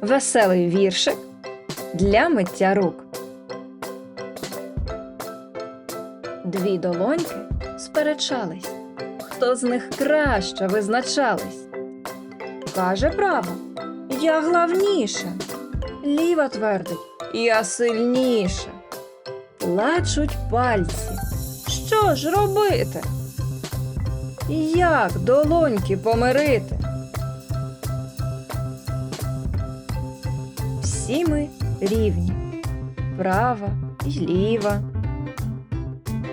Веселий віршик для миття рук. Дві долоньки сперечались, хто з них краще визначались. Каже право, я главніша, Ліва твердить, я сильніша. Плачуть пальці. Що ж робити? Як долоньки помирити? Всі ми рівні, права і ліва.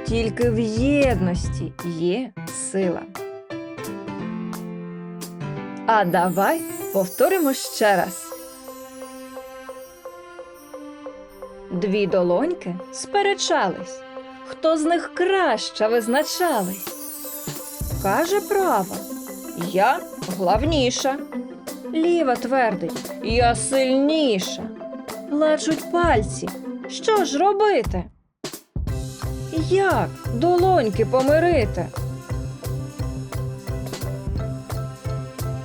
Тільки в єдності є сила. А давай повторимо ще раз. Дві долоньки сперечались, хто з них краще визначались. Каже права, я главніша. Ліва твердить, я сильніша. Плачуть пальці. Що ж робити? Як долоньки помирити?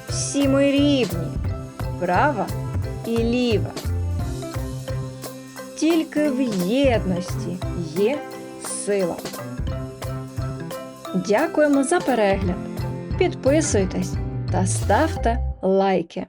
Всі ми рівні, права і ліва. Тільки в єдності є сила. Дякуємо за перегляд. Підписуйтесь та ставте лайки.